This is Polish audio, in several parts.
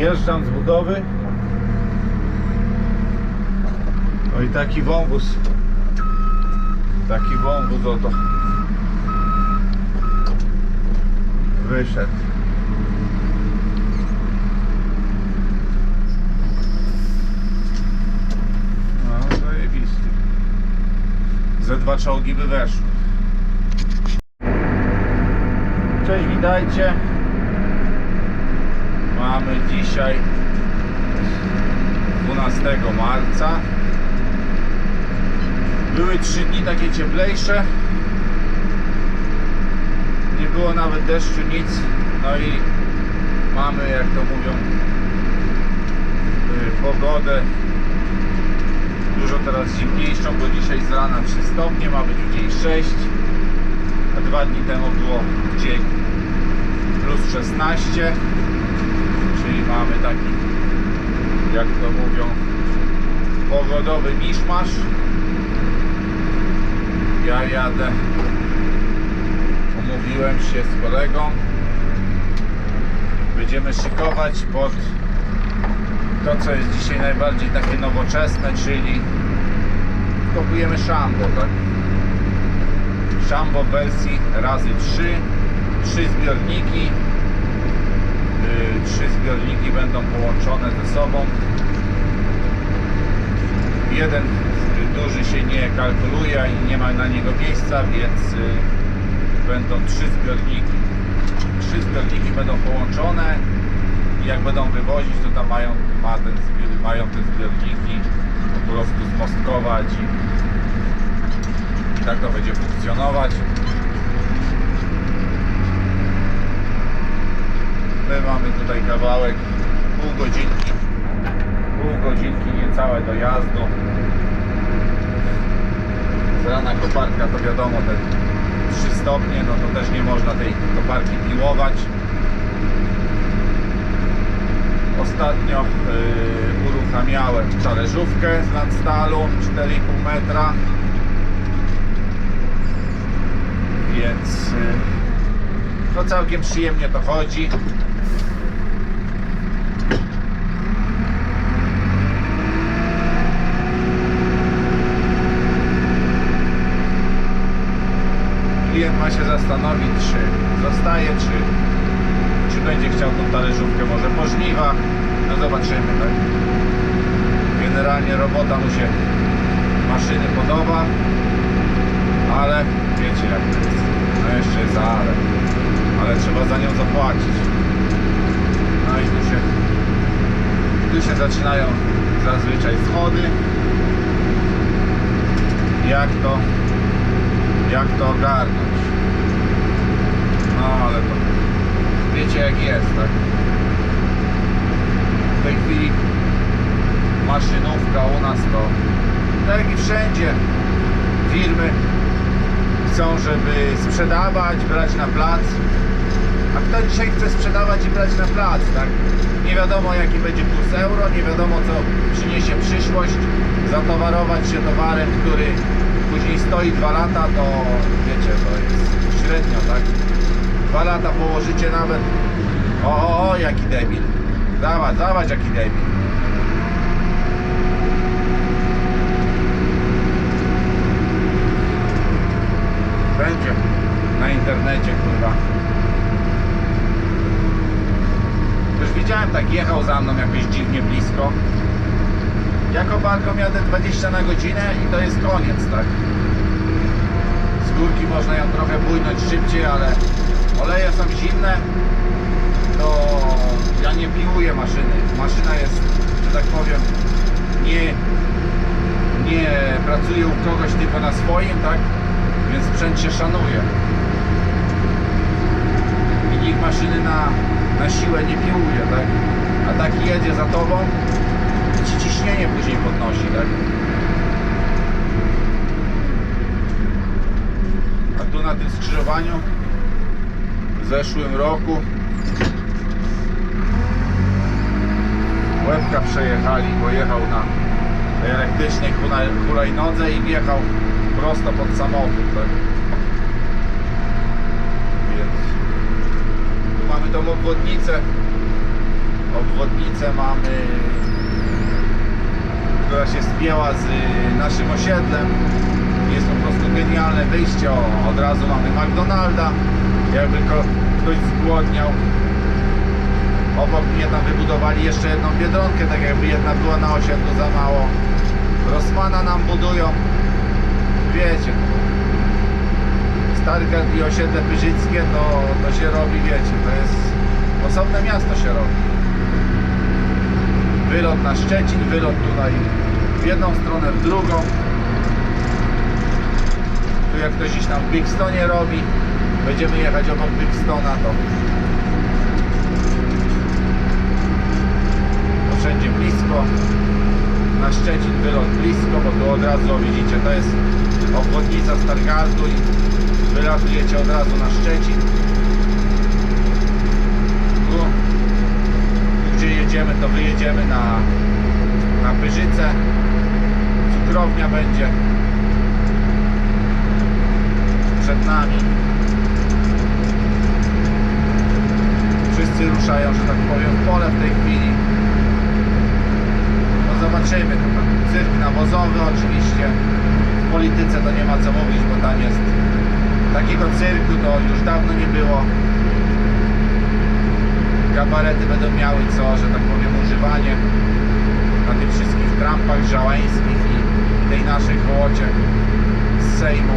Wyjeżdżam z budowy. No i taki wąwóz. Taki wąwóz oto. Wyszedł. No, zajebisty. Ze dwa czołgi by weszły. Cześć, witajcie. Mamy dzisiaj 12 marca. Były 3 dni takie cieplejsze. Nie było nawet deszczu, nic. No i mamy, jak to mówią, y, pogodę dużo teraz zimniejszą, bo dzisiaj z rana 3 stopnie, ma być w dzień 6, a dwa dni temu było w dzień plus 16, czyli mamy taki, jak to mówią, pogodowy miszmasz. Ja jadę, umówiłem się z kolegą, będziemy szykować pod to, co jest dzisiaj najbardziej takie nowoczesne, czyli kupujemy szambo, tak? Szambo w wersji razy 3, trzy zbiorniki. Yy, Trzy zbiorniki będą połączone ze sobą. Jeden duży się nie kalkuluje i nie ma na niego miejsca, więc yy, będą trzy zbiorniki. Trzy zbiorniki będą połączone i jak będą wywozić, to tam mają, ma ten, mają te zbiorniki po prostu zmostkować i tak to będzie funkcjonować. Mamy tutaj kawałek pół godzinki, pół godzinki niecałe do jazdu. Z rana koparka to wiadomo te 3 stopnie, no to też nie można tej koparki piłować. Ostatnio yy, uruchamiałem talerzówkę z Landstalu 4,5 metra więc yy, całkiem przyjemnie to chodzi się zastanowić czy zostaje czy czy będzie chciał tą talerzówkę. Może po żniwach no zobaczymy tak? Generalnie robota mu się maszyny podoba ale wiecie jak to jest. No jeszcze jest ale. Ale trzeba za nią zapłacić. No i tu się tu się zaczynają zazwyczaj schody. Jak to jak to ogarnąć no ale to wiecie jak jest, tak? W tej chwili maszynówka u nas to tak i wszędzie firmy chcą, żeby sprzedawać, brać na plac. A kto dzisiaj chce sprzedawać i brać na plac, tak? Nie wiadomo jaki będzie kurs euro, nie wiadomo co przyniesie przyszłość. Zatowarować się towarem, który później stoi dwa lata, to wiecie, to jest średnio, tak? Dwa lata położycie nawet. O, o, o jaki debil. Zobacz, zobacz jaki debil. Będzie na internecie, kurwa. Już widziałem, tak jechał za mną jakoś dziwnie blisko. Jako barką jadę 20 na godzinę i to jest koniec, tak? Z górki można ją trochę bujnąć szybciej, ale oleje są zimne, to ja nie piłuję maszyny. Maszyna jest, że tak powiem, nie, nie pracuje u kogoś tylko na swoim, tak? Więc sprzęt się szanuje. I nikt maszyny na, na siłę nie piłuje, tak? A taki jedzie za tobą i ci ciśnienie później podnosi, tak? A tu na tym skrzyżowaniu zeszłym roku łebka przejechali, bo jechał na elektrycznej hulaj- hulajnodze i wjechał prosto pod samochód, tak? Więc tu mamy tą obwodnicę Obwodnicę mamy, która się zbięła z naszym osiedlem. Jest po prostu genialne wyjście. Od razu mamy McDonalda, jakby ko- ktoś zgłodniał. Obok mnie tam wybudowali jeszcze jedną biedronkę, tak jakby jedna była na osiedlu za mało. Rossmana nam budują. Wiecie, Stargard i osiedle Pyrzyckie to, to się robi, wiecie, to jest osobne miasto się robi. Wylot na Szczecin, wylot tutaj w jedną stronę, w drugą. Tu jak ktoś gdzieś tam w Bigstonie robi, będziemy jechać obok Bigstona, to to wszędzie blisko. Na Szczecin wylot blisko, bo tu od razu widzicie, to jest obwodnica Stargardu i wylatujecie od razu na Szczecin. Tu, gdzie jedziemy, to wyjedziemy na, na Pyrzyce. Cukrownia będzie przed nami. Wszyscy ruszają, że tak powiem, pole w tej chwili. No zobaczymy. Cyrk nawozowy oczywiście. W polityce to nie ma co mówić, bo tam jest takiego cyrku to już dawno nie było. Kabarety będą miały co, że tak powiem, używanie na tych wszystkich trampach żałańskich i tej naszej hołocie z Sejmu.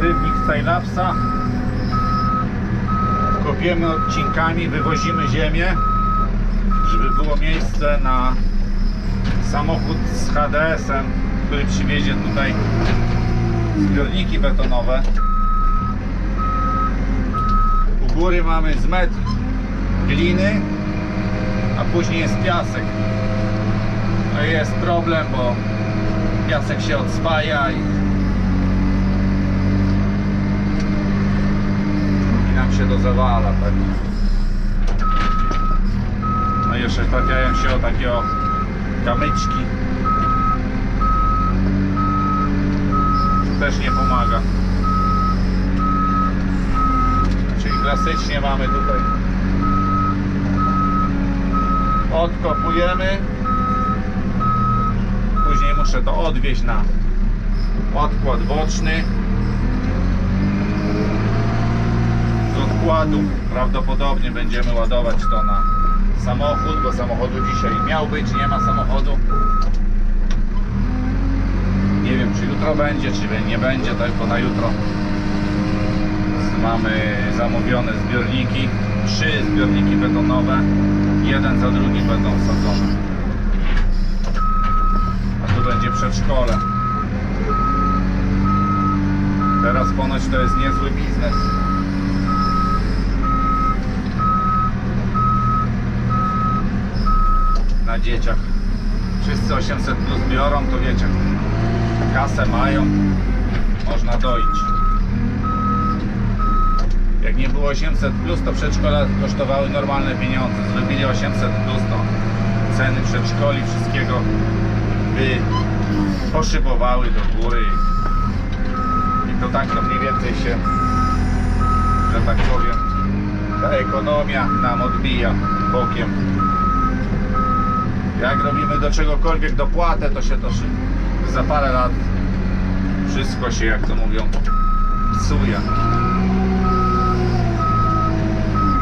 Przerywnik Skylapsa. Kopiemy odcinkami, wywozimy ziemię, żeby było miejsce na samochód z HDS-em, który przywiezie tutaj zbiorniki betonowe. U góry mamy z metr gliny, a później jest piasek. No jest problem, bo piasek się odswaja i, i nam się to zawala. Tak. No i jeszcze trafiają się o takie o kamyczki. Też nie pomaga. Czyli klasycznie mamy tutaj odkopujemy później muszę to odwieźć na odkład boczny odkładu prawdopodobnie będziemy ładować to na samochód, bo samochodu dzisiaj miał być, nie ma samochodu. Nie wiem czy jutro będzie, czy nie będzie, to tylko na jutro. Mamy zamówione zbiorniki. Trzy zbiorniki betonowe. Jeden za drugim będą wsadzone. A tu będzie przedszkole. Teraz ponoć to jest niezły biznes na dzieciach wszyscy 800 plus biorą to wiecie kasę mają można doić jak nie było 800 plus, to przedszkola kosztowały normalne pieniądze. Zrobili 800 plus, to ceny przedszkoli wszystkiego by poszybowały do góry. I to tak to mniej więcej się, że tak powiem, ta ekonomia nam odbija bokiem. Jak robimy do czegokolwiek dopłatę, to się to za parę lat wszystko się, jak to mówią, psuje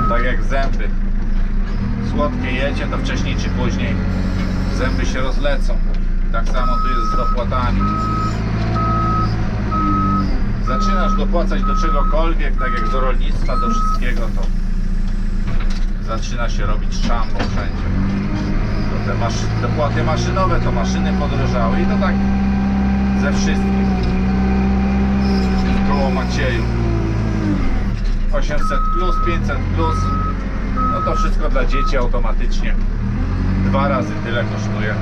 tak jak zęby. Słodkie jecie, to wcześniej czy później zęby się rozlecą. Tak samo tu jest z dopłatami. Zaczynasz dopłacać do czegokolwiek, tak jak do rolnictwa, do wszystkiego, to zaczyna się robić szambo wszędzie. Te maszy dopłaty maszynowe, to maszyny podrożały i to tak ze wszystkim. Koło Macieju. 800 plus, 500 plus, no to wszystko dla dzieci automatycznie dwa razy tyle kosztuje.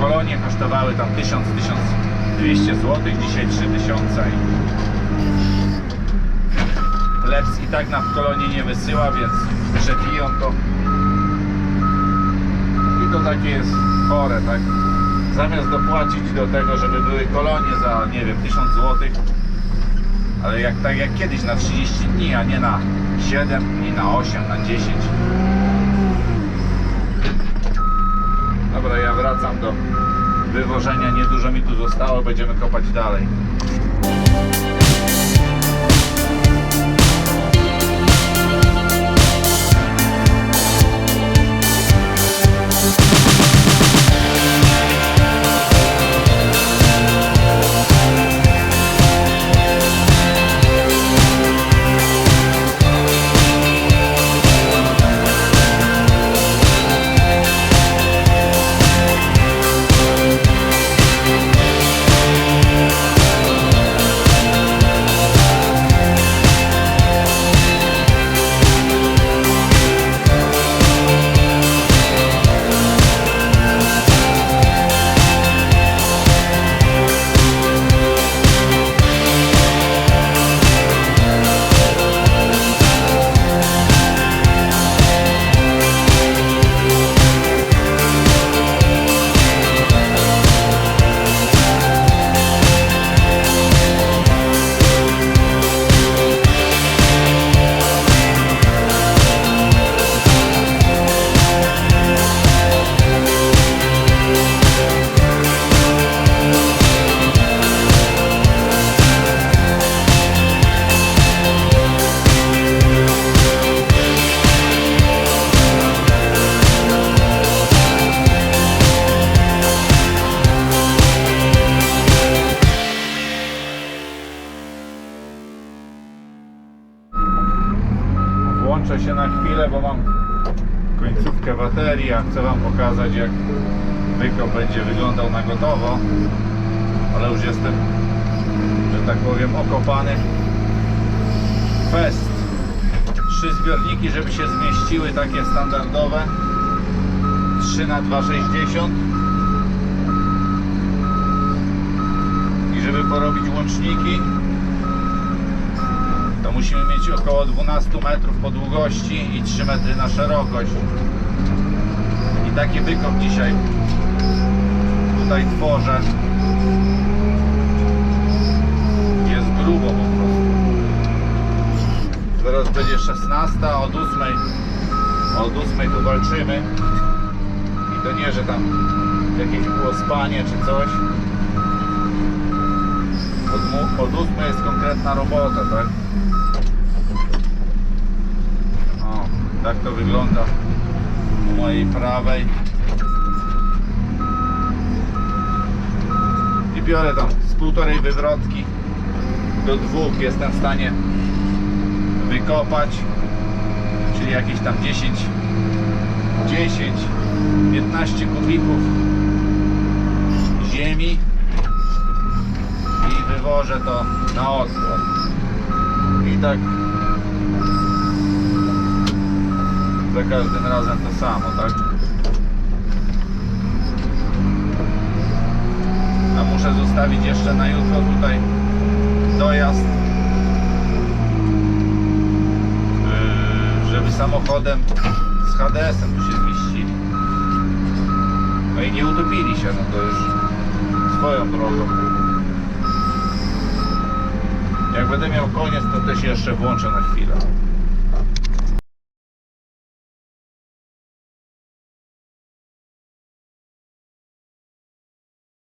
Kolonie kosztowały tam 1000-1200 zł, dzisiaj 3000 i Leps i tak nam w kolonie nie wysyła, więc przebiją to to takie jest chore, tak? Zamiast dopłacić do tego, żeby były kolonie za, nie wiem, 1000 złotych ale jak, tak jak kiedyś na 30 dni, a nie na 7, nie na 8, na 10. Dobra, ja wracam do wywożenia. Niedużo mi tu zostało, będziemy kopać dalej. Pokazać jak wykop będzie wyglądał na gotowo. Ale już jestem, że tak powiem, okopany. Fest. Trzy zbiorniki, żeby się zmieściły takie standardowe. 3 na 2,60 i żeby porobić łączniki to musimy mieć około 12 metrów po długości i 3 metry na szerokość taki wykop dzisiaj. Tutaj tworzę jest grubo po prostu. Zaraz będzie 16 od 8 od 8 tu walczymy. I to nie, że tam jakieś było spanie czy coś. Od, od 8 jest konkretna robota, tak? O, tak to wygląda mojej prawej. I biorę tam z półtorej wywrotki do dwóch jestem w stanie wykopać, czyli jakieś tam 10 10 15 kubików ziemi i wywożę to na otwór. I tak za każdym razem to samo, tak? A muszę zostawić jeszcze na jutro tutaj dojazd, yy, żeby samochodem z HDS-em tu się zmieścili. No i nie utopili się, no to już swoją drogą. Jak będę miał koniec, to też jeszcze włączę na chwilę.